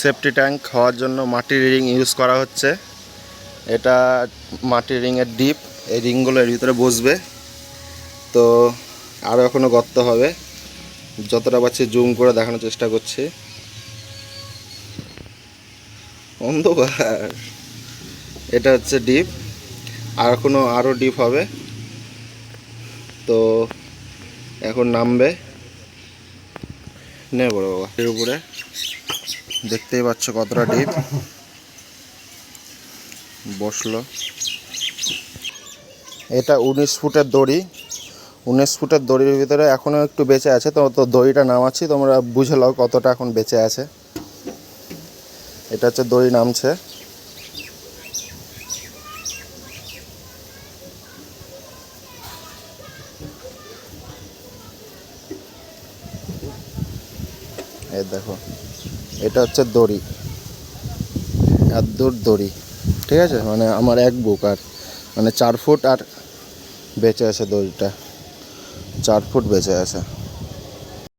Safety tank হওয়ার জন্য মাটির রিং ইউজ করা হচ্ছে। এটা মাটির রিংয়ের ডিপ, এই রিংগুলো এর ভিতরে বসবে। তো আরও এখনও গর্ত হবে। যতটা পারছি জুম করে দেখানোর চেষ্টা করছি। অন্ধকার। এটা হচ্ছে ডিপ। আর এখনও আরও ডিপ হবে। তো এখন নামবে। নে বড় বাবা। এর উপরে। দেখতেই পাচ্ছ কতটা ডিপ বসল। এটা উনিশ ফুটের দড়ি। উনিশ ফুটের দড়ির ভিতরে এখনও একটু বেঁচে আছে। তো তো দড়িটা নামাচ্ছি, তোমরা বুঝে নাও কতটা এখন বেঁচে আছে। এটা হচ্ছে দড়ি নামছে। এই দেখো। এটা হচ্ছে দড়ি। এত দূর দড়ি, ঠিক আছে? মানে আমার এক বুক আর মানে চার ফুট আর বেঁচে আছে দড়িটা। চার ফুট বেঁচে আছে।